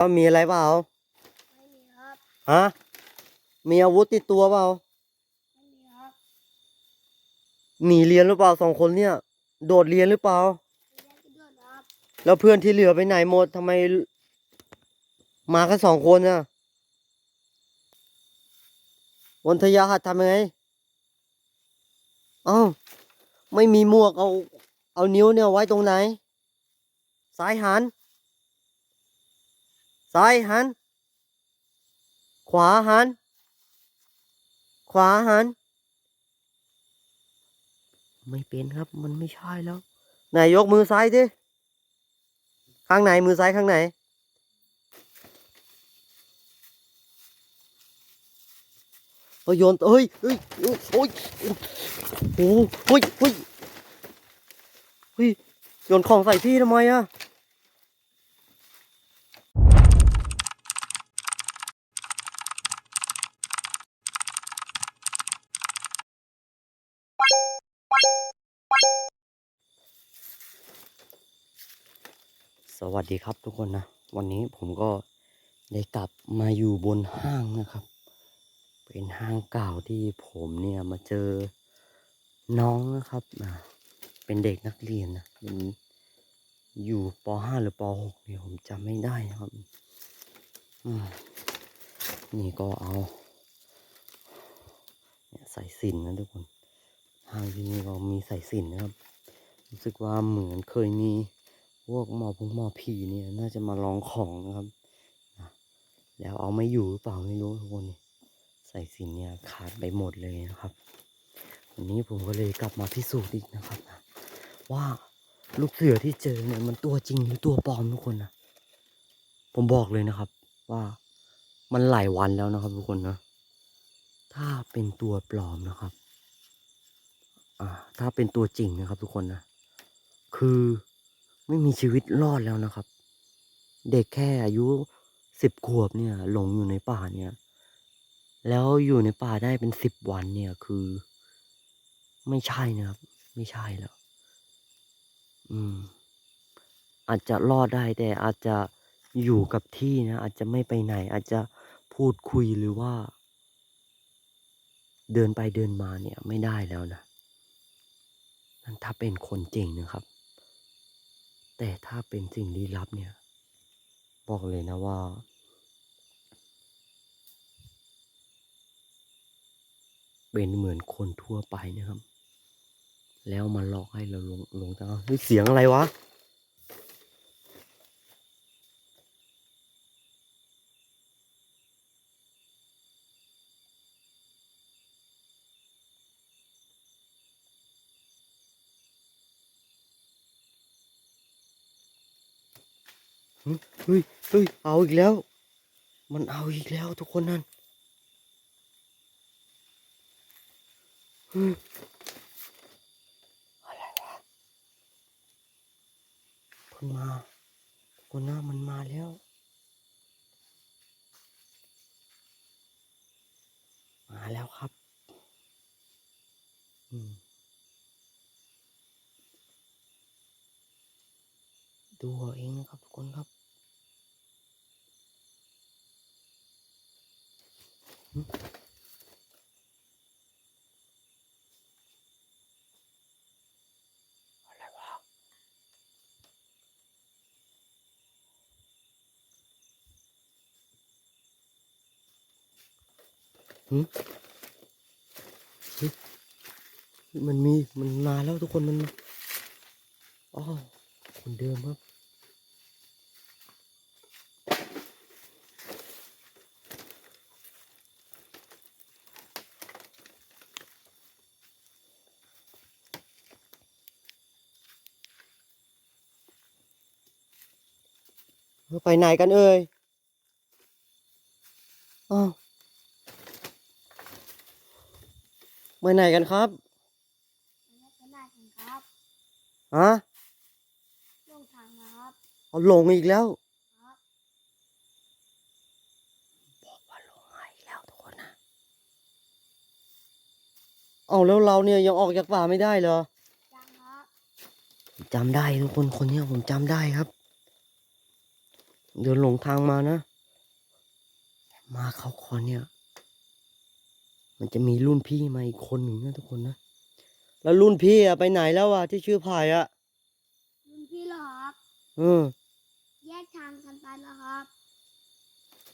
ว่ามีอะไรเปล่าไม่มีครับฮะมีอาวุธติดตัวเปล่าไม่มีครับหนีเรียนหรือเปล่าสองคนเนี่ย โดดเรียนหรือเปล่าไม่ได้กินด้วยครับแล้วเพื่อนที่เหลือไปไหนหมดทำไม มาแค่สองคนน่ะวันทยาหัดทำยังไงเอ้าไม่มีหมวกเอา เอานิ้วเนี่ยไว้ตรงไหนซ้ายหัน ซ้ายหัน ขวาหัน ขวาหัน ไม่เป็นครับ มันไม่ใช่แล้ว ไหนยกมือซ้ายดิข้างไหนมือซ้ายข้างไหนเอโยนเฮ้ยเฮ้ยโอ้ยโอ้ยโอ้ยเฮ้ยเฮ้ยโยนของใส่พี่ทำไมอะ สวัสดีครับทุกคนนะ วันนี้ผมก็ได้กลับมาอยู่บนห้างนะครับ เป็นห้างเก่าที่ผมเนี่ยมาเจอน้องนะครับเป็นเด็กนักเรียนนะเป็นอยู่ป .5 หรือป .6 เนี่ยผมจำไม่ได้นะครับนี่ก็เอาใส่สินนะทุกคนห้างที่นี่ก็มีใส่สินนะครับรู้สึกว่าเหมือนเคยมี พวกหมอพงหมอผีเนี่ยน่าจะมาลองของนะครับนะแล้วเอาไม่อยู่หรือเปล่าไม่รู้ทุกคนนี่สินเนี่ยขาดไปหมดเลยนะครับ วันนี้ผมก็เลยกลับมาพิสูจน์อีกนะครับนะว่าลูกเสือที่เจอเนี่ยมันตัวจริงหรือตัวปลอมทุกคนนะผมบอกเลยนะครับ ว่ามันหลายวันแล้วนะครับ ทุกคนนะถ้าเป็นตัวปลอมนะครับ อ่า ถ้าเป็นตัวจริงนะครับ ทุกคนนะคือ ไม่มีชีวิตรอดแล้วนะครับ เด็กแค่อายุสิบขวบเนี่ยหลงอยู่ในป่าเนี่ย แล้วอยู่ในป่าได้เป็นสิบวันเนี่ยคือ ไม่ใช่นะครับ ไม่ใช่แล้ว อืม อาจจะรอดได้แต่อาจจะอยู่กับที่นะอาจจะไม่ไปไหน อาจจะพูดคุยหรือว่า เดินไปเดินมาเนี่ย ไม่ได้แล้วนะนั่นถ้าเป็นคนจริงนะครับ แต่ถ้าเป็นสิ่งลี้ลับเนี่ย บอกเลยนะว่า เป็นเหมือนคนทั่วไปนะครับ แล้วมาหลอกให้เราลงลงตาเฮ้ยเสียงอะไรวะ เฮ้ยเฮ้ยเอาอีกแล้ว มันเอาอีกแล้วทุกคนนั่นเฮ้ยอะไรวะคนมาคนหน้ามันมาแล้ว มาแล้วครับ อืมดูเอาเองนะครับทุกคนครับหึอะไรวะหึหึ มันมีมันมานแล้วทุกคนมันอ๋อคนเดิมครับไปไหนกันเอ่ยอ้าว ไปไหนกันครับไม่ได้ขนาดนั้นครับฮะลงทางนะครับเอาหลงอีกแล้วครับบอกว่าหลงมาอีกแล้วทุกคนนะเอาแล้วเราเนี่ยยังออกจากป่าไม่ได้เหรอยังครับผมจำได้ทุกคนคนเนี้ยผมจำได้ครับ เดินหลงทางมานะ มาเขาคอนเนี่ย มันจะมีรุ่นพี่มาอีกคนหนึ่งนะทุกคนนะ แล้วรุ่นพี่อะไปไหนแล้วอะที่ชื่อพายอะรุ่นพี่เหรอครับเออแยกทางกันไปแล้วครับ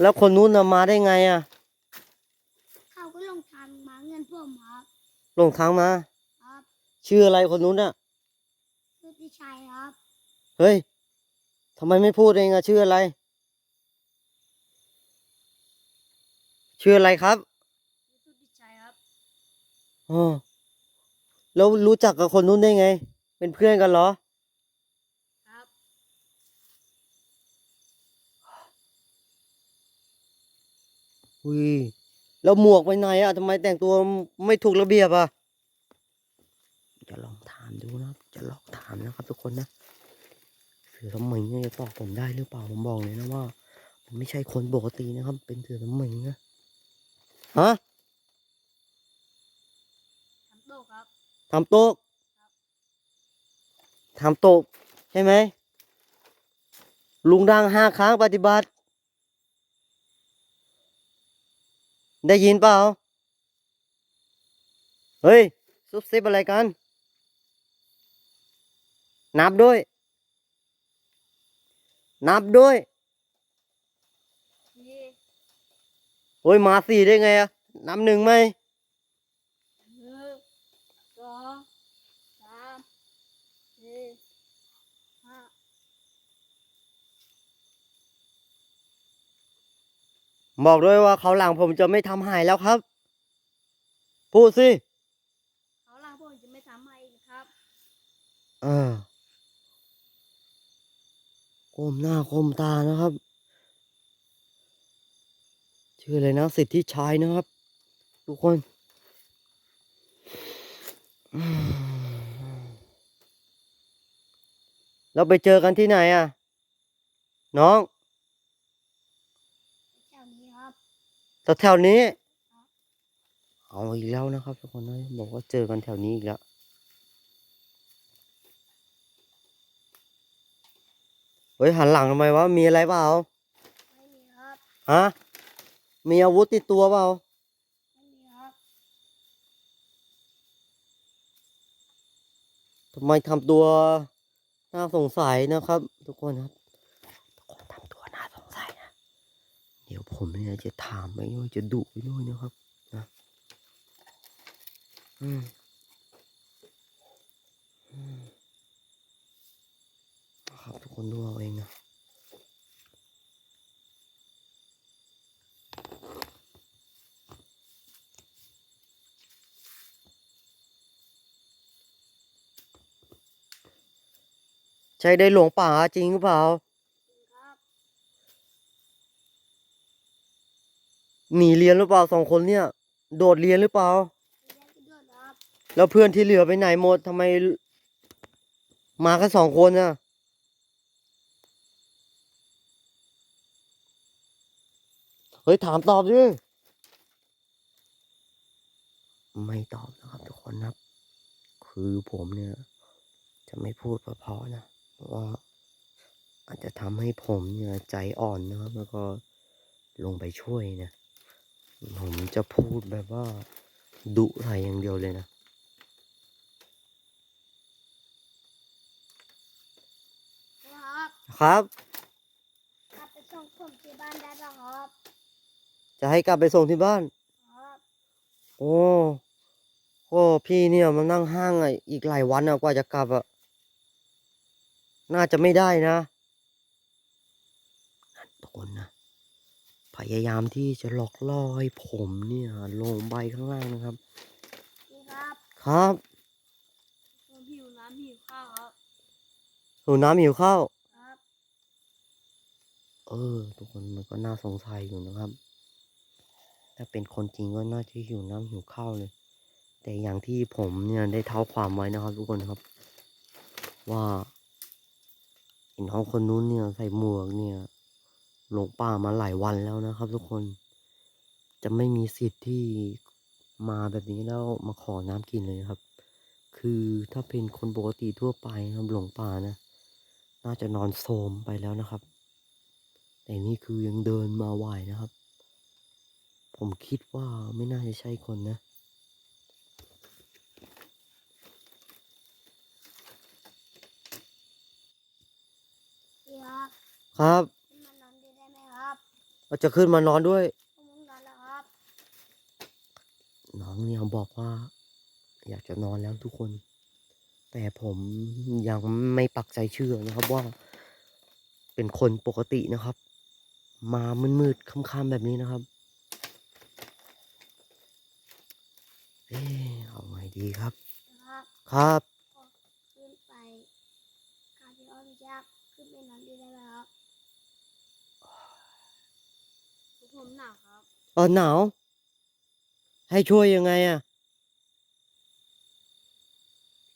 แล้วคนนู้นน่ะมาได้ไงอะเขาก็ลงทางมาเงินผมครับหลงทางมาครับชื่ออะไรคนนู้นอะสุทธิชัยครับเฮ้ยทำไมไม่พูดเองอะชื่ออะไร ชื่ออะไรครับสุทธิชัยครับ อ๋อแล้วรู้จักกับคนนู้นได้ไง เป็นเพื่อนกันเหรอ ครับ อุ้ย แล้วหมวกไปไหนอะทำไมแต่งตัวไม่ถูกระเบียบอะจะลองถามดูนะครับจะลองถามนะครับทุกคนนะ เสือสมิงเนี่ยจะตอบผมได้หรือเปล่า ผมบอกเลยนะว่ามันไม่ใช่คนปกตินะครับ เป็นเสือสมิงนะ ฮะ ทำโตะครับ ทำโต๊ะทำโต๊ะใช่ไหม ลุงดังห้าครั้งปฏิบัติ ได้ยินเปล่า เฮ้ย ซุบซิบอะไรกัน นับด้วย นับด้วยสี่โอ้ยมาสี่ได้ไงอะนับหนึ่งไหม หนึ่งสองสามสี่ห้า บอกด้วยว่าเขาวหลังผมจะไม่ทำหายแล้วครับ พูดสิเขาล่างผมจะไม่ทำให้อีกครับเออก้มหน้าก้มตานะครับ ชื่ออะไรนะสิทธิชัยนะครับ ทุกคนอืมเราไปเจอกันที่ไหนอะ น้อง แถวนี้ครับ แถวๆนี้ เอาอีกแล้วนะครับทุกคนนะบอกว่าเจอกันแถวนี้อีกแล้วเฮ้ยหันหลังทำไมวะมีอะไรเปล่าไม่มีครับฮะมีอาวุธติดตัวเปล่าไม่มีครับทำไมทำตัวน่าสงสัยนะครับ ทุกคนครับ ทุกคนทำตัวน่าสงสัยนะ เดี๋ยวผมเนี่ยจะถามไปด้วยจะดุไปด้วยนะครับนะอืมอืมนะครับทุกคนดูเอาเองนะใช่ได้หลวงป่าจริงหรือเปล่า จริงครับ หนีเรียนหรือเปล่าสองคนเนี่ย โดดเรียนหรือเปล่า แล้วเพื่อนที่เหลือไปไหนหมดทำไม มาแค่สองคนน่ะเฮ้ยถามตอบดิไม่ตอบนะครับทุกคนนะครับ คือผมเนี่ย จะไม่พูดเพราะๆนะเพราะว่าอาจจะทำให้ผมเนี่ยใจอ่อนนะครับแล้วก็ลงไปช่วยนะ ผมจะพูดแบบว่า ดุใส่อย่างเดียวเลยนะนะ ครับครับกลับไปส่งผมที่บ้านได้ป่ะครับจะให้กลับไปส่งที่บ้าน ครับโอ้โอ้พี่เนี่ยมานั่งห้างอะอีกหลายวันอะกว่าจะกลับอะน่าจะไม่ได้นะนั่นทุกคนนะพ ยายามที่จะหลอกล่อให้ผมเนี่ยลงไปข้างล่างนะครับนี่ครับครับผมหิวน้ำหิวข้าวครับหิวน้ำหิวข้าวครับ เออ ทุกคนมันก็น่าสงสัยอยู่นะครับ ถ้าเป็นคนจริงก็น่าจะหิวน้ำหิวข้าวเลย แต่อย่างที่ผมเนี่ยได้เท้าความไว้นะครับ ทุกคนครับ ว่าไอ้น้องคนนู้นเนี่ยใส่หมวกเนี่ย หลงป่ามาหลายวันแล้วนะครับ ทุกคน จะไม่มีสิทธิ์ที่มาแบบนี้แล้วมาขอน้ำกินเลยนะครับ คือถ้าเป็นคนปกติทั่วไปนะครับหลงป่านะ น่าจะนอนโทรมไปแล้วนะครับ แต่นี่คือยังเดินมาไหวนะครับ ผมคิดว่าไม่น่าจะใช่คนนะพี่ครับ เราจะขึ้นมานอนด้วยผมง่วงนอนแล้วครับน้องเนี่ยบอกว่า อยากจะนอนแล้วทุกคน แต่ผมยังไม่ปักใจเชื่อนะครับว่า เป็นคนปกตินะครับ มามืดๆค่ำๆแบบนี้นะครับเอ๊ะเอาไงดีครับนะครับ ครับขึ้นไปกาพี่อ้อมยักษ์ขึ้นไปนอนด้วยได้ไหมครับ ผมหนาวครับ เออหนาว ให้ช่วยยังไงอะ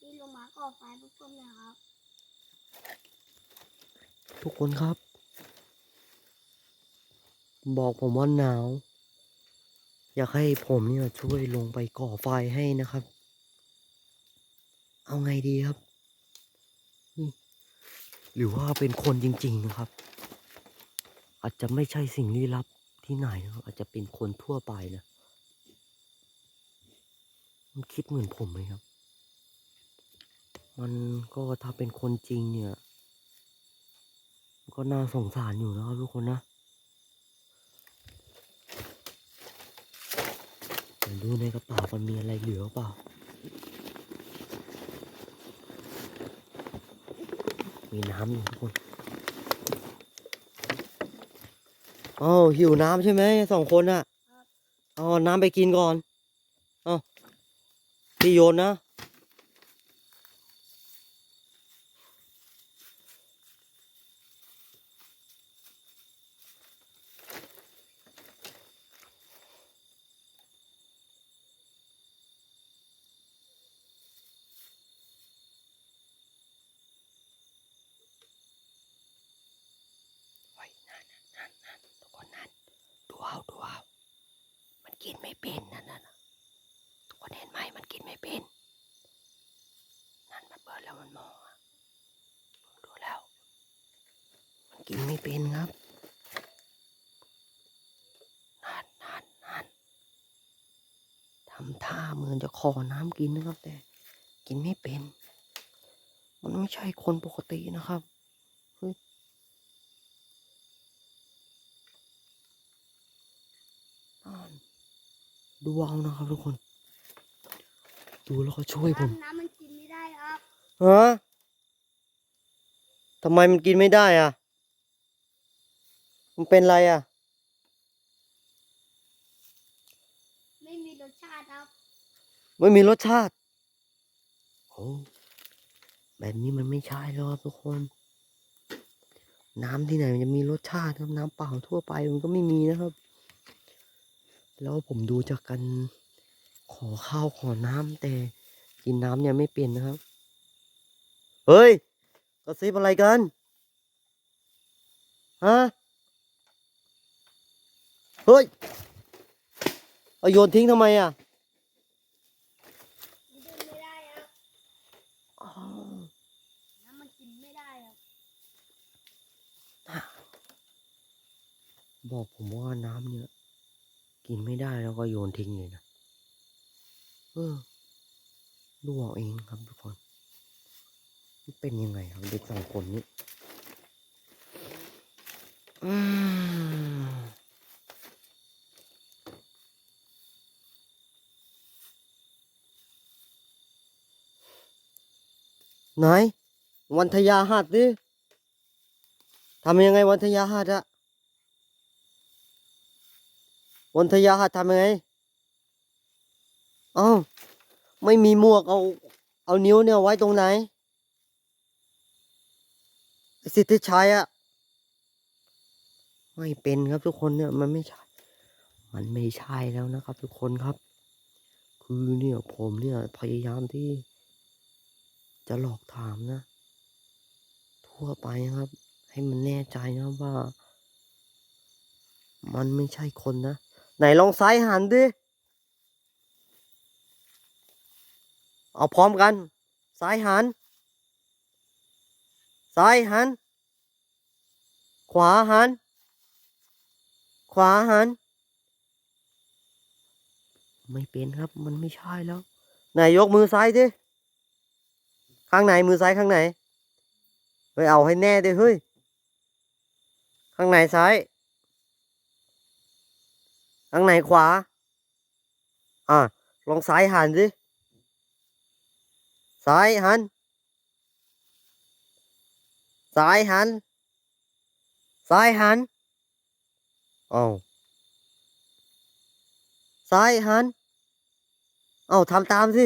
พี่ลงมาก่อไฟพวกผมหนะครับ ทุกคนครับ บอกผมว่าหนาว อยากให้ผมเนี่ยช่วยลงไปก่อไฟให้นะครับ เอาไงดีครับอืมหรือว่าเป็นคนจริง ๆ นะครับ อาจจะไม่ใช่สิ่งลี้ลับ ที่ไหนนะอาจจะเป็นคนทั่วไปนะมันคิดเหมือนผมไหมครับ มันก็ถ้าเป็นคนจริงเนี่ย ก็น่าสงสารอยู่นะครับทุกคนนะเดี๋ยวดูในกระเป๋ามันมีอะไรเหลือเปล่ามีน้ำอยู่ทุกคน อ๋อหิวน้ำใช่ไหมสองคนอะเอาน้ำไปกินก่อนเอาพี่โยนนะ ไว้นั่นนั่นนั่นทุกคนนั่นดูเอาดูเอามัน กินไม่เป็นนั่นน่ะทุกคนเห็นไหมมันกินไม่เป็น นั่นมันเปิดแล้วมันมองผมดูแล้ว มันกินไม่เป็นครับนั่นนั่นนั่นทำท่าเหมือนจะขอน้ำกินนะครับ แต่ กินไม่เป็น มันไม่ใช่คนปกตินะครับ อ่าน ดูเอานะครับทุกคน ดูแล้วก็ช่วยผมน้ำมันกินไม่ได้ครับฮะทำไมมันกินไม่ได้อะ มันเป็นไรอะ ไม่มีรสชาติครับ ไม่มีรสชาติโอ้แบบนี้มันไม่ใช่แล้วครับทุกคน น้ำที่ไหนมันจะมีรสชาติครับน้ำเปล่าทั่วไปมันก็ไม่มีนะครับ แล้วผมดูจากกันขอข้าวขอน้ำแต่กินน้ำเนี่ยไม่เป็นนะครับ เฮ้ยกระซิบอะไรกันฮะเฮ้ยเอาโยนทิ้งทำไมอะมันเดินไม่ได้ครับอ้าวน้ำมันกินไม่ได้ครับบอกผมว่าน้ำเนี่ย กินไม่ได้แล้วก็โยนทิ้งเลยนะ เออ ดูเอาเองครับทุกคนมันเป็นยังไงครับเด็กสองคนนี้ไหนวันทยาหัดดิทำยังไงวันทยาหัดอะ วันทยาหัดทำยังไง เอ้า ไม่มีหมวกเอา เอานิ้วเนี่ยไว้ตรงไหน สิทธิชัยอะไม่เป็นครับทุกคนเนี่ยมันไม่ใช่ มันไม่ใช่แล้วนะครับ ทุกคนครับ คือเนี่ยผมเนี่ยพยายามที่ จะหลอกถามนะ ทั่วไปครับ ให้มันแน่ใจนะว่า มันไม่ใช่คนนะ ไหนลองซ้ายหันดิ เอาพร้อมกัน ซ้ายหัน ซ้ายหัน ขวาหัน ขวาหัน ไม่เป็นครับ มันไม่ใช่แล้ว ไหนยกมือซ้ายดิ ข้างไหนมือซ้ายข้างไหนเฮ้ยเอาให้แน่ดิเฮ้ย ข้างไหนซ้าย ข้างไหนขวา อะ ลองซ้ายหันสิ ซ้ายหัน ซ้ายหัน ซ้ายหันเอาซ้ายหัน เอ้าทำตามสิ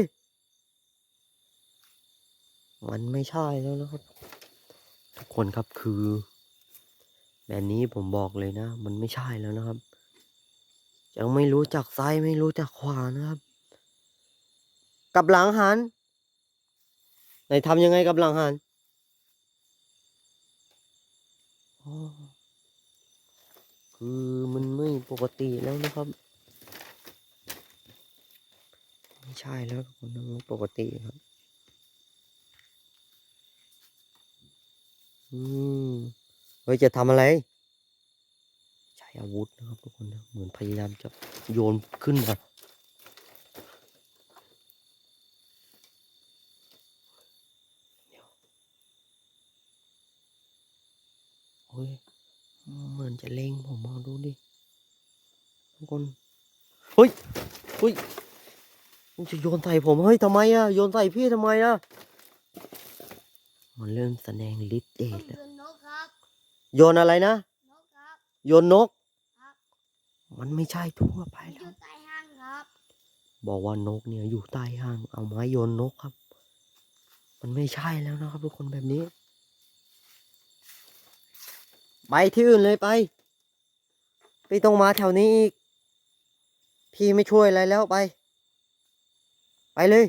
มันไม่ใช่แล้วนะครับ ทุกคนครับคือ แบบนี้ผมบอกเลยนะ มันไม่ใช่แล้วนะครับ ยังไม่รู้จักซ้ายไม่รู้จักขวานะครับ กับหลังหันไหนทำยังไงกับหลังหันอ๋อคือมันไม่ปกติแล้วนะครับ ไม่ใช่แล้วคนมันไม่ปกติครับ อืมเฮ้ยจะทำอะไร อาวุธนะครับทุกคนนะเหมือนพยายามจะโยนขึ้นมาเดี๋ยวเฮ้ยเหมือนจะเล็งผมมองดูดิทุกคนเฮ้ยเฮ้ยมันจะโยนใส่ผม เฮ้ยทำไมอะโยนใส่พี่ทำไมอะมันเริ่มแสดงฤทธิ์เดชแล้วโยนอะไรนะโยนนก มันไม่ใช่ทั่วไปผมอแล้วยู่ใต้ห้างครับบอกว่านกเนี่ยอยู่ใต้ห้าง เอาไม้โยนนกครับ มันไม่ใช่แล้วนะครับทุกคนแบบนี้ ไปที่อื่นเลยไปไม่ต้องมาแถวนี้อีก พี่ไม่ช่วยอะไรแล้วไป ไปเลย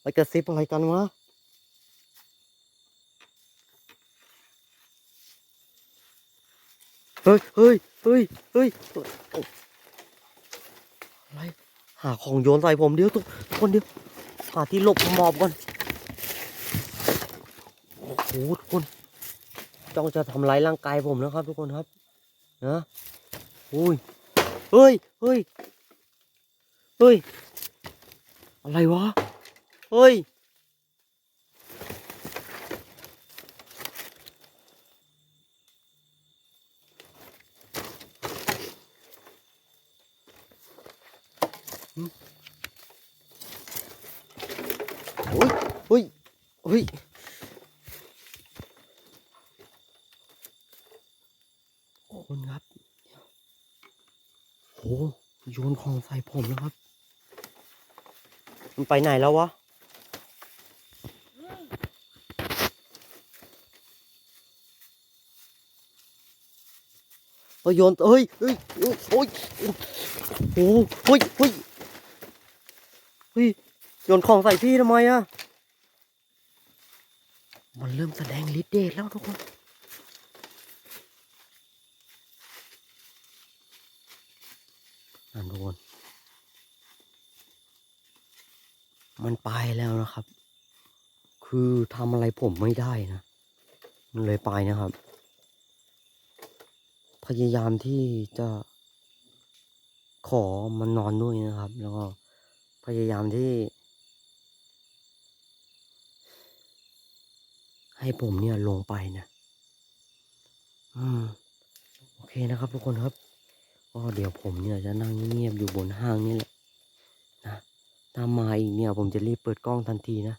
ไปกระซิบอะไรกันวะ เฮ้ยเฮ้ยเฮ้ยเฮ้ยโอ้อะไรหาของโยนใส่ผมเดี๋ยวทุกคนเดี๋ยวหาที่หลบหมอบก่อนโอ้โหทุกคนจ้องจะทำร้ายร่างกายผมนะครับ ทุกคนครับนะอุ้ยเฮ้ยเฮ้ยเฮ้ยอะไรวะเฮ้ย เฮ้ย เฮ้ย เฮ้ยคนครับโหโยนของใส่ผมแล้วครับ มันไปไหนแล้ววะเฮ้ยโยนเฮ้ยเฮ้ยโอ้ยโอ้ยโอ้โหเฮ้ยเฮ้ยเฮ้ยโยนของใส่พี่ทำไมอะ มันเริ่มแสดงฤทธิ์เดชแล้วทุกคน นั่นทุกคน มันไปแล้วนะครับ คือทำอะไรผมไม่ได้นะ มันเลยไปนะครับ พยายามที่จะขอมันนอนด้วยนะครับ แล้วก็พยายามที่ ให้ผมเนี่ยลงไปนะอืมโอเคนะครับ ทุกคนครับก็เดี๋ยวผมเนี่ยจะนั่งเงียบอยู่บนห้างนี่แหละนะถ้ามาอีกเนี่ยผมจะรีบเปิดกล้องทันทีนะ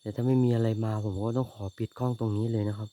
แต่ถ้าไม่มีอะไรมาผมก็ต้องขอปิดกล้องตรงนี้เลยนะครับ